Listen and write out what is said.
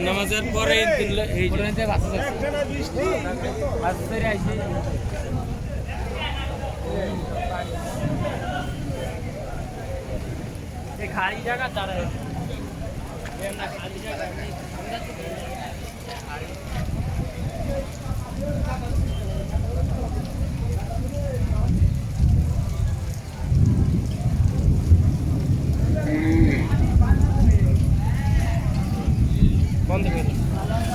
নামাজের পরে এই খালি জায়গা তারা খালি জায়গা বন্ধ করে।